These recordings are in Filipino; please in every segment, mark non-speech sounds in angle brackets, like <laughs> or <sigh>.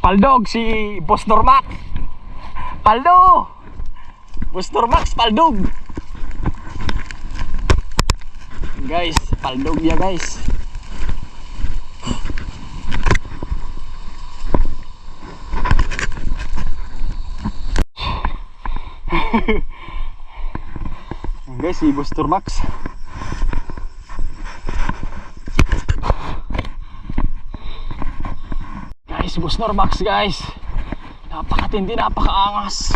Paldog si Boss Normac. Paldo! Boss Normax, paldog! Guys, paldog niya guys. <laughs> Guys, si Boss Normax. Guys, Boss Normax guys. Napakatindi, napakaangas.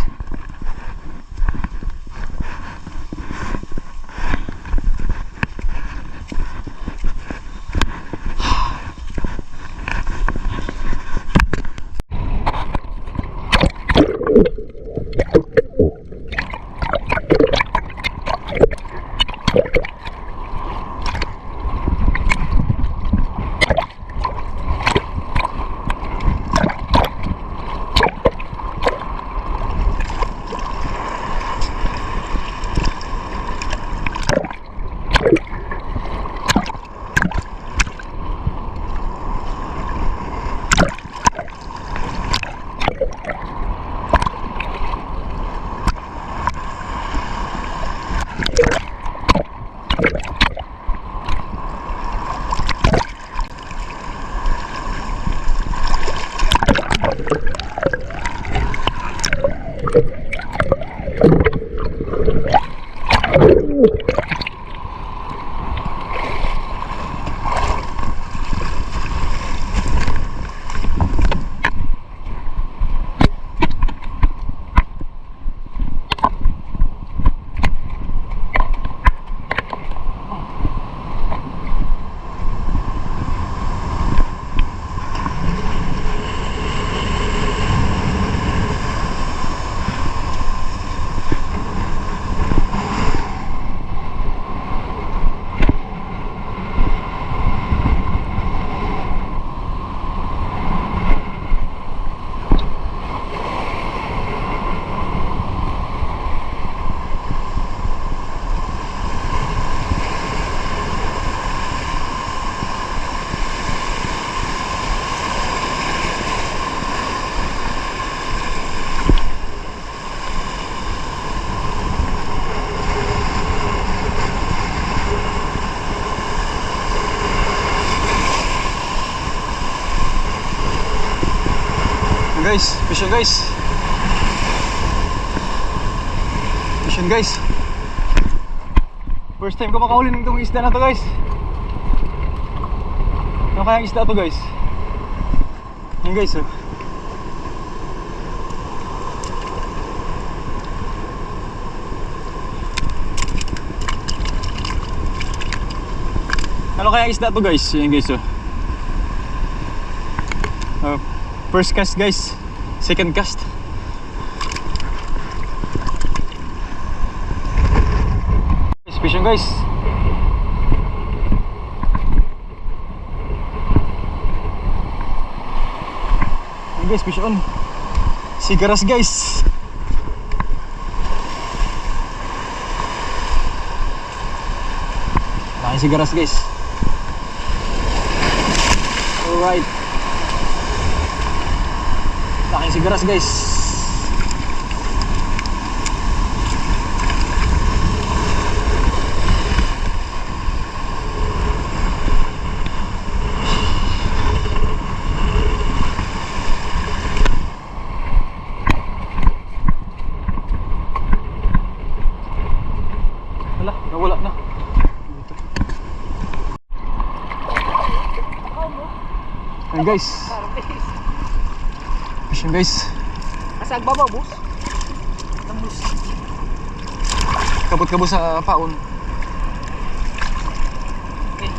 Mission guys. Mission guys. First time ko makahuli ng itong isda na to guys. Ano kayang isda to guys? Yan guys oh. Ano kayang isda to guys? Yan guys oh. Uh, First cast guys, second cast. Fishing guys. Ayan guys, fish on. Sigaras guys. Laki sigaras guys. Alright. Laking sigaras guys. Wala, nawala na. Ayan guys. Fishing guys. Asag baba, boss. Tembus. Kabot-kabot sa paon. Okay.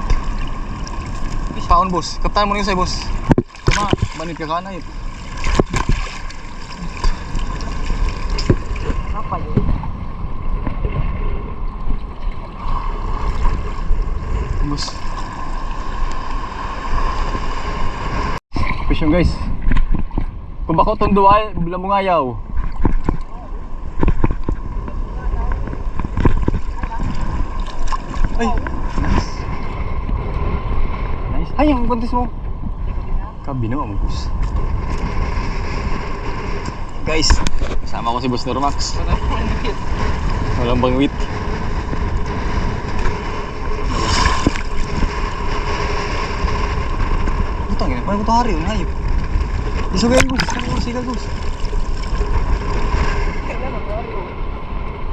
Paon boss. Kaptan mo rin sa'yo boss. Tama, manit ka kanay. Apa yun? Boss. Fishing guys. Kung bako tunduay, bilang mo ngayaw. Ay. Nice. Ay, ang buntis mo. Kabino ang bus. Guys, kasama ko si Boss Normax. Walang bangwit. Utang ina, ko ito hari yun? Hayop. Gus, ano ko sigal Gus?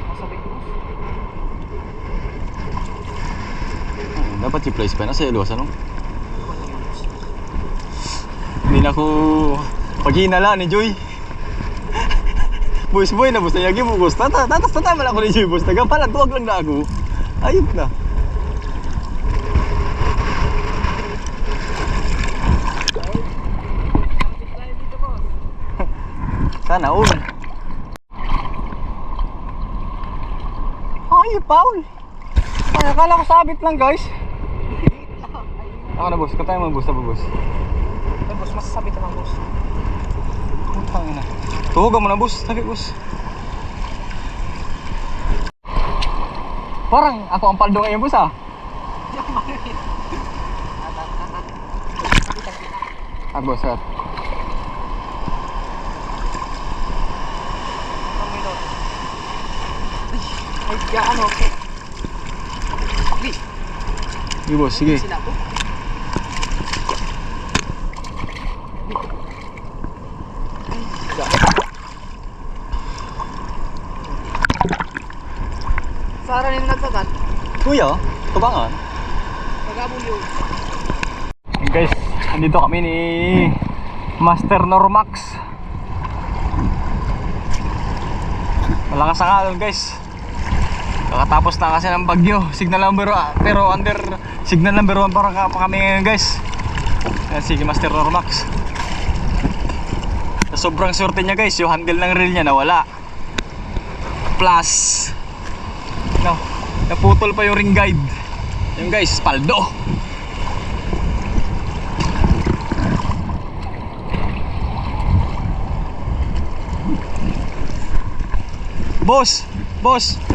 Masabik boss. Hmm, dapat i-place pa na sa ilos, ano? Ano? Hindi na ako paghinala ni Joy. Boys boy na boss na yagi mo. Tata, tatas tata man ako ni Joy boss. Nagapalan tuwag lang na ako. Ayop na. Kapit tayo dito boss. Sana all. Ay, Paul. Ay, akala ko sabit lang guys. Ako na boss, katay mo boss, tabo boss. Ay boss, masasabit naman boss. Putang ina. Tuhugan mo na boss, tabi boss. Parang ako ang paldo ngayon boss ah. <laughs> At boss, at. Ang minot. Ay, ay, kaya ano? Di, Sige boss, sige. sila po. Sara rin nagkagat. Kuya, tubangan. Pagabol yun. Guys, andito kami ni Master Normax. Malakas ang alon guys. Kakatapos na kasi ng bagyo. Signal number ah, pero under signal number 1 para ka- kami ngayon guys. Yan si Master Normax. Sa sobrang swerte niya guys, yung handle ng reel niya nawala. Plus, no, naputol pa yung ring guide. Yung guys, paldo. Boss! Boss!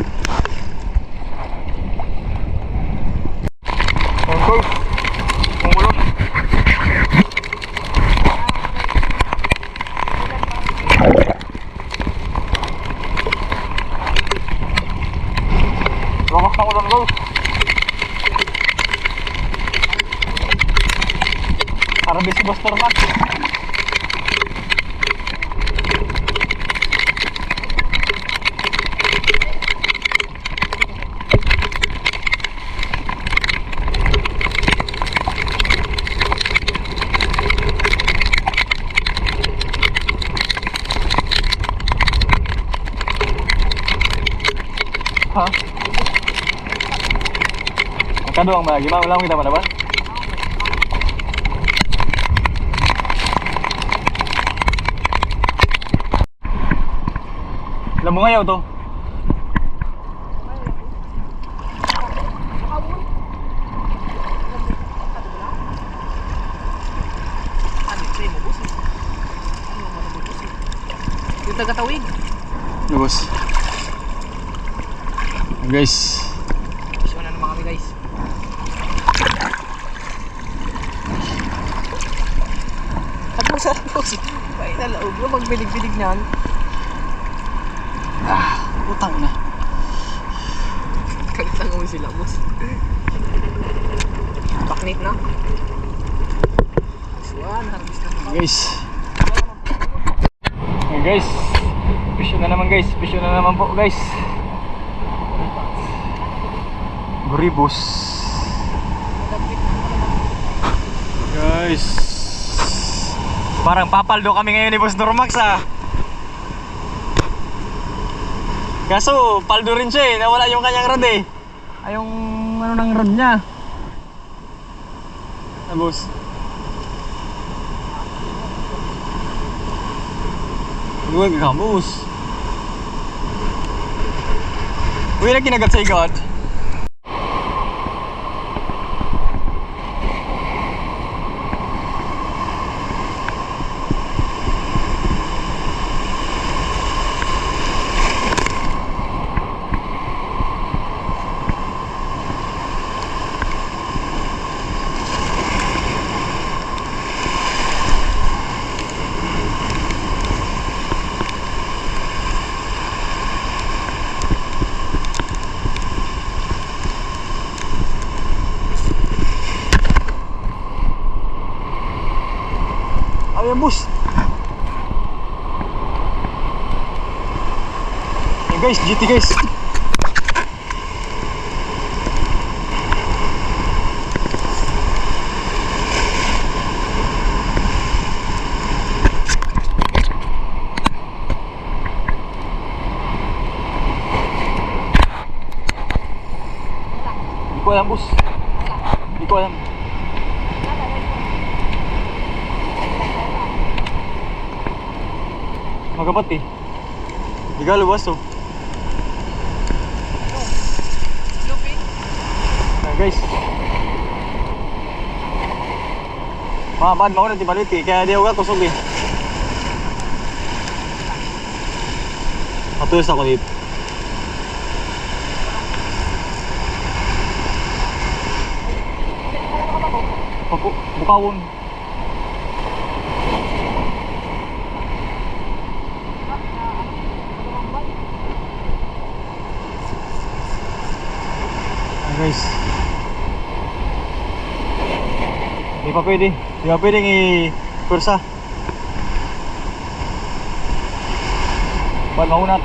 Ha? Ang kaduang ba? Gimana lang kita mana ba? Alam mo ngayon to? Ano, sa'yo mo boss eh. Ano, ano mo boss eh. Yung tagatawid. Lubos. Guys, Siya na naman kami guys. At mo sa boss. Ay, nalaog na magbilig-bilig niyan. ah, utang na. Kalitan mo sila boss. Paknit na. Swan, harvest na. Guys. Hey guys. Pisyo na naman guys. Pisyo na naman po guys. Buribus. Guys. Parang papaldo kami ngayon ni Boss Normax ah. Kaso, paldo rin siya eh. Nawala yung kanyang rod eh. Ay, yung ano ng rod niya. Ah, boss. Huwag ka, boss. Uy, na kinagat sa ikat. Guys, GT guys. Hindi ko alam, boss. Hindi ko alam. Magapat eh. Hindi ka luwas oh. Lupin. Ayan guys. Mga bad mo na di balit eh. Kaya di ako kusog eh. Matulis ako dito. Bukawon. Ayan guys. Hindi pa pwede. Hindi pa pwedeng i-pursa. Ba't maunat?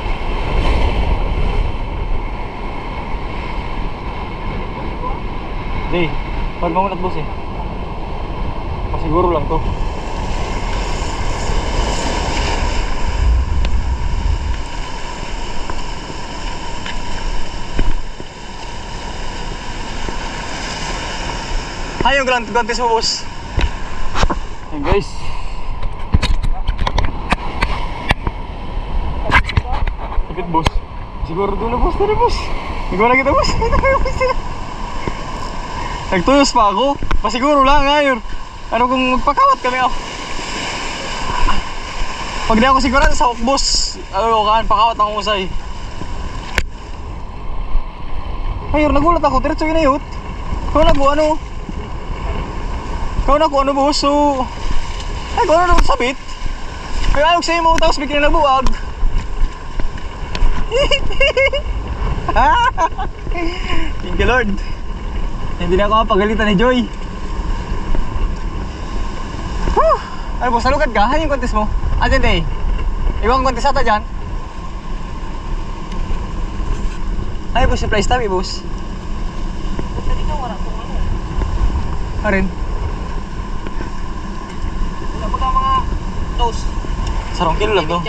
Hindi. Ba't maunat boss eh? Pasiguro lang to. Ko lang gantis mo boss. Ayan guys. Sakit boss. Siguro doon na boss, tara boss. Nagawa na kita boss. <laughs> Nagtuyos pa ako. Pasiguro lang ngayon. Ano kung magpakawat kami ako. Pag di ako sigurado sa boss. Ano kan, pakawat akong usay. Ayun, nagulat ako. Diretso yun na yun. Kung nag ano, ikaw na kung ano boss, so... Ay, kung ano sabit. Kaya ayaw sa'yo mo, tapos bigyan na buwag. <laughs> Thank you Lord. Hindi na ako mapagalitan ni Joy. Whew! Ano boss, nalugad ka? Ano yung contest mo? Ah, dyan eh. Ibang contest ata dyan. Ay, boss, surprise tabi, boss. Basta dito wala kung ano. Ah, rin. Wala ba ka mga toast? Sarong kilo lang ba?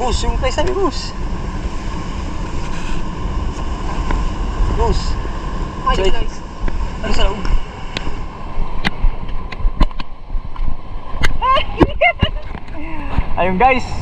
Boss, yung price tabi, boss. Boss. Ay, guys. Ano sa loob? Ayun guys.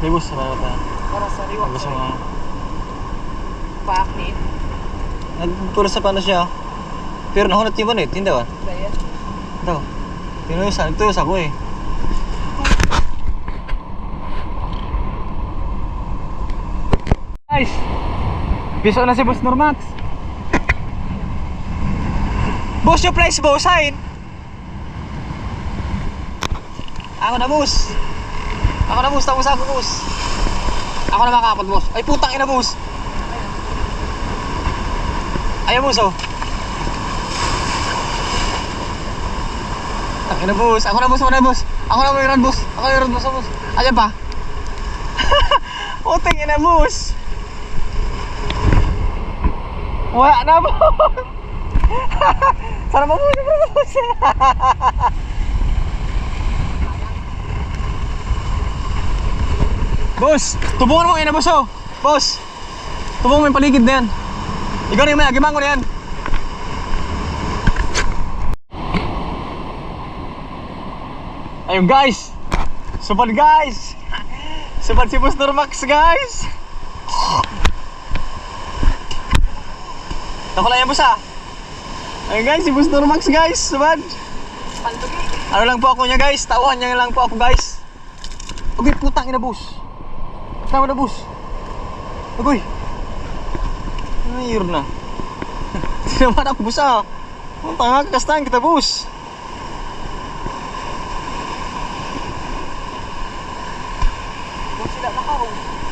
Hindi boss, salamat na. Para sa riwa. Gusto mo. Paknit. Nagpula sa paano siya. Pero nahunat yung banit, hindi ba? Kaya. Ito. Tinuyos, nagtuyos ako eh. Guys! Piso na si Boss Normax. Boss yung price boss, hain! Ako na boss. Ako na boss, tapos ako boss. Ako na makakapag boss. Ay putang ina boss. Ayaw boss oh. Ang ina boss. Ako na boss, ako na boss. Ako na may run boss. Ako na may run boss, boss. Ayan pa. <laughs> Putang ina boss. Wala na boss. <laughs> Sana boss, sana boss. <laughs> boss, tubungan mo ina boss oh. Boss. Tubungan mo yung paligid na yan. Ikaw na yung may agimang ko na yan. Ayun guys! Supad guys! Supad si Boss Normax guys! Ako lang yan boss ah! Ayun guys, si Boss Normax guys! Pandugi. Ano lang po ako niya guys? Tauhan niya lang po ako guys! Okay, putang ina boss! Tama na boss! Agoy! Year na? Naman ako bus ah. Ang tanga kastahan kita bus. Kung sila nakaro.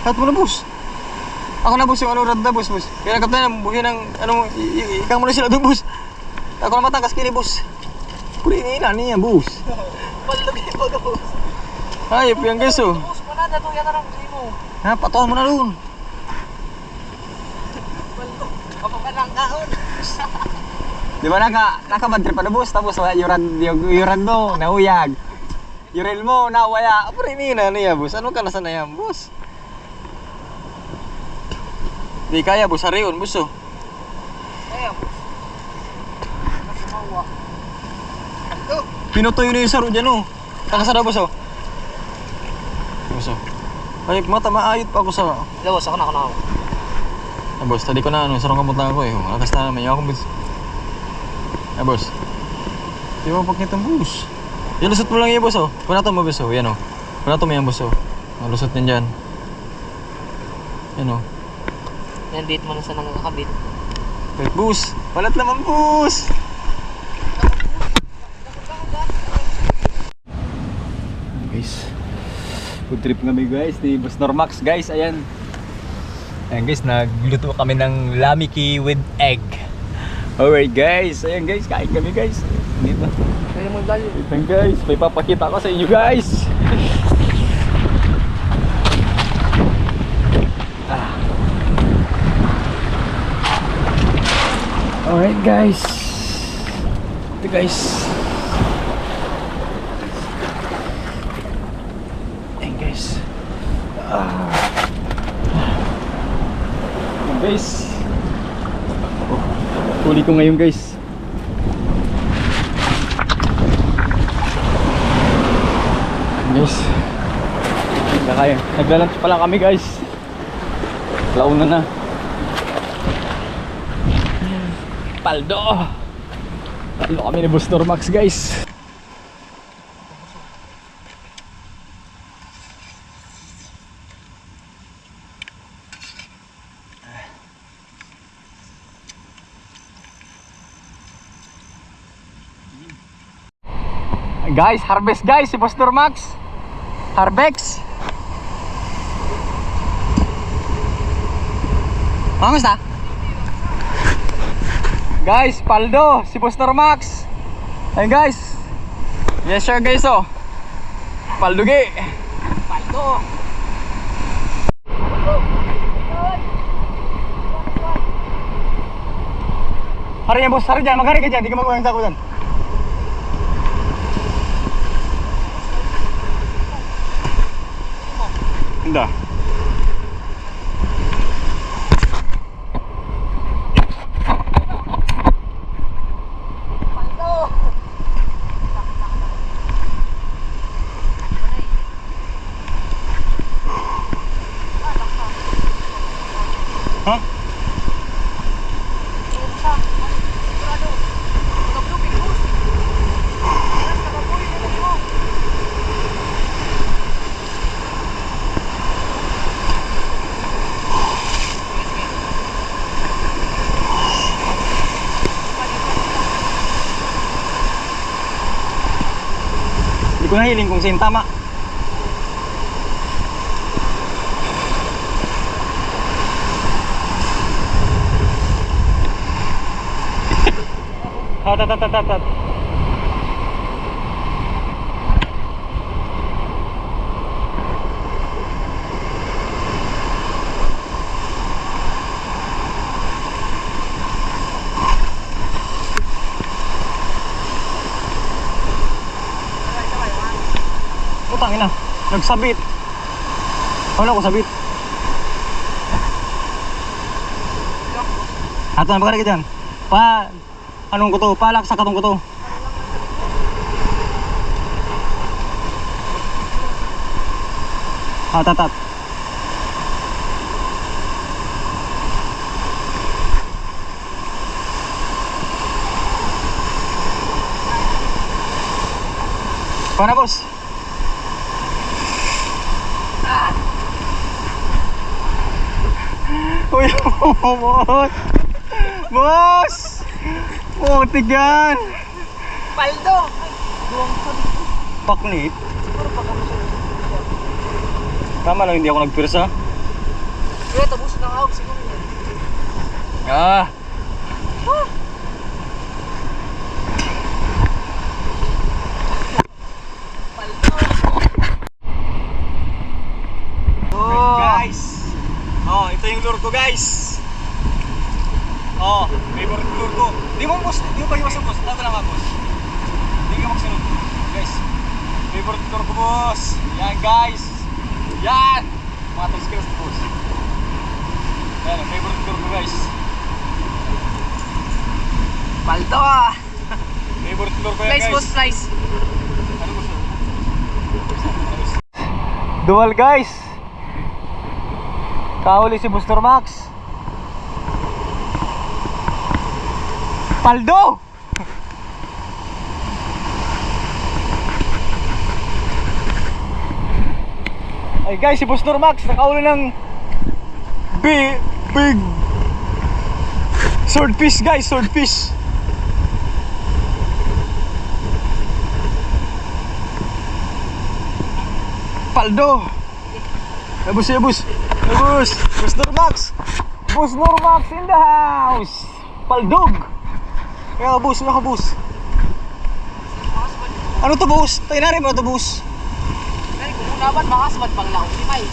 Kahit mo na bus. Ako na bus yung ano randa bus bus. Kaya kapten buhin ng ano i- i- ikaw mo na sila doon bus. Ako na matangkas kini bus. Kuli ni ina niya bus. Palagi pa. Ayop yan guys oh. Bus pa na dato yan mo. Ha, patuhan mo na doon. Kapag ka lang <laughs> kaon. Di ba naka nakabad trip pa na bus tapos wala yuran yuran mo nauyag. Yurel mo nawaya. Apa rin ina niya bus. Ano ka nasa na yan bus? Di kaya bus harion bus oh. Ayun. Nasumawa. Pinutoy na yung saro dyan oh. Nakasara bus oh. Ay, mata maayot pa ako sa... Lawas ako na ako na ako. Ah, boss, tadi ko na ano, sarong kamot na ako eh. Malakas na naman, yung akong bus. Ah, boss. Di ba pag nitong bus? Yan, lusot mo lang yung boss oh. Punato mo boss oh, yan oh. Punato mo yan boss oh. Malusot yan dyan. Yan oh. Yan date mo na sa nangakabit. Wait, bus! Palat naman bus! Guys, food trip kami guys di Bus Normax guys, ayan. Ayan guys, nagluto kami ng lamiki with egg. Alright guys, ayan guys, kain kami guys. Dito. Kaya mo dali. Ayan guys, may papakita ko sa inyo guys. Ah. Alright guys. Ito guys. Ayan guys. Ah. Ayan guys. Huli ko ngayon guys. Guys. Nakaya. Naglalunch pa lang kami guys. Launa na. Paldo. Paldo kami ni Boss Normax guys. Guys, harvest guys si Boss Normax. Harvex. Kamusta? Guys, paldo si Boss Normax. Ayun guys. Yes sir guys oh. Paldugi. Paldo. Hari yan boss, hari dyan. Maghari ka dyan. Di ka magkuha ng sako dyan. Hindi. Sino tama. Hat, hat, hat, hat, hat, hat. Putang ina. Nagsabit. Wala ko sabit. Ato na ka dyan. Pa, anong ko to? Palak sa katong ko to. Ah. Paano boss? Uy, boss! Boss! Putik yan! Paldo! Paknit. Tama lang, hindi ako nagpirsa. Kaya tapos na hawak siguro yan. Ah! Paldo! Oh! Guys! Oh, ito yung lure ko guys! Oh, favorite lure ko. Di mo boss, di mo pa iwasan boss. Lato lang ka boss. Hindi ka magsunod. Guys, favorite lure ko boss. Yan guys! Yan! Tools skills boss. Yan, favorite lure ko guys. Paldo ah! <laughs> Favorite lure ko yan Slice guys. boss, slice. Ano gusto? Dual guys. Kahuli si Buster Max. Paldo! Ay guys, si Buster Max nakahuli ng big big swordfish guys, swordfish. Paldo. Eh, bus, eh, bus. Eh, bus. Bus Normax. Bus Normax in the house. Paldog. Kaya bus, mga bus. Ano to bus? Tayo na rin mo to bus. Kaya kung unaban, makasabad pang laot. Di may.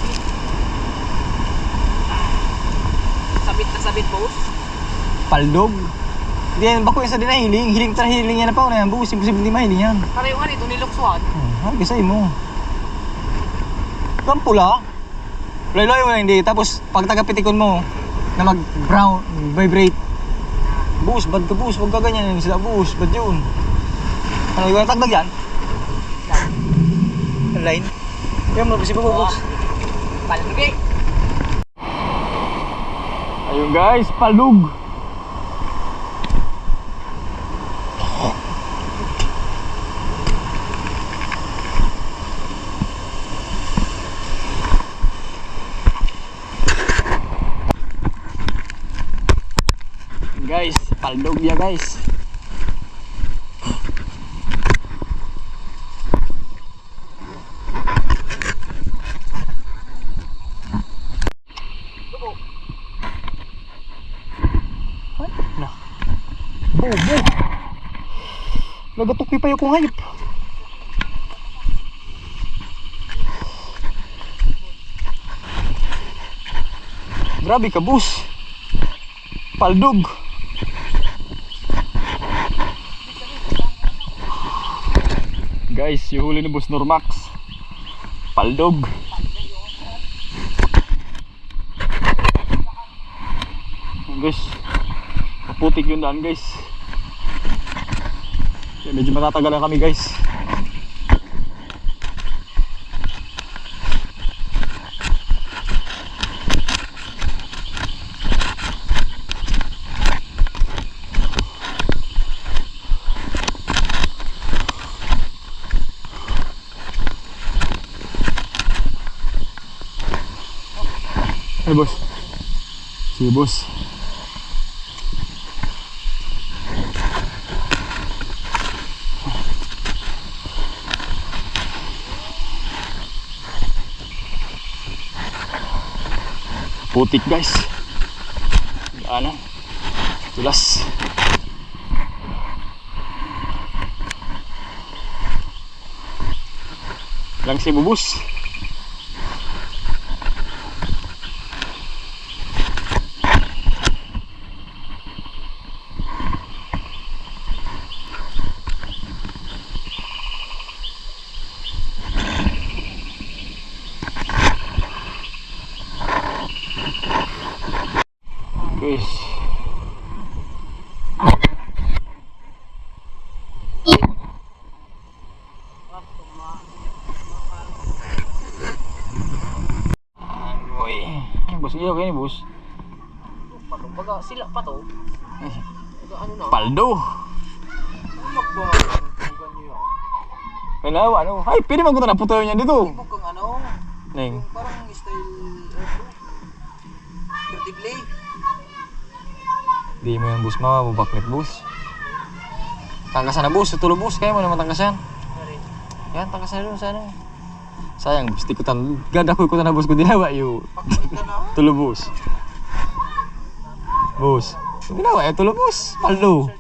Sabit na sabit boss. Paldog. Hindi yan, bako yan sa dinay, hiling. Hiling tara hiling yan na pa. Una yan, bus. Imposible di mahiling yan. Para yung ano ito niluksuhan. Hmm, ay, kasay mo. Ang pula. Layloy mo na hindi. Tapos, pag tagapitikon mo, na mag-brown, vibrate. Bus, bad ka bus. Huwag ka ganyan. Sila bus, bad yun. Ano, yung tagdag yan? Line. Yan kasi pa bus. Paldo Ayun guys, palug. Guys, paldog ya guys. Na. Bobo. Nagatukwi pa yung kong hayop. Grabe ka, bus. Paldog. Guys, yung huli ni Boss Normax. Paldog. Guys, Putik yung daan guys. Medyo matatagalan kami guys. Sige boss. Putik guys. Ano? Tulas. Lang si bubus. Guys. Uy. Iya kayo ni bus. Pato, baga sila pa to. Baga ano na. Paldo. Hello, ano? Ay, pwede man ko na puto niya dito. Ibog kang ano. Neng. Parang style. Uh, Vertible. Di mo yan bus mama, bubaklit bus. Tangkasan na bus, tulo bus, kaya mo naman tangkasan. Yan, tangkasan na doon sana. Sayang, gusto ko tan, ganda ko ko na bus ko dinawa yung tulo bus. Bus. Ginawa, eh, tulo bus. Paldo.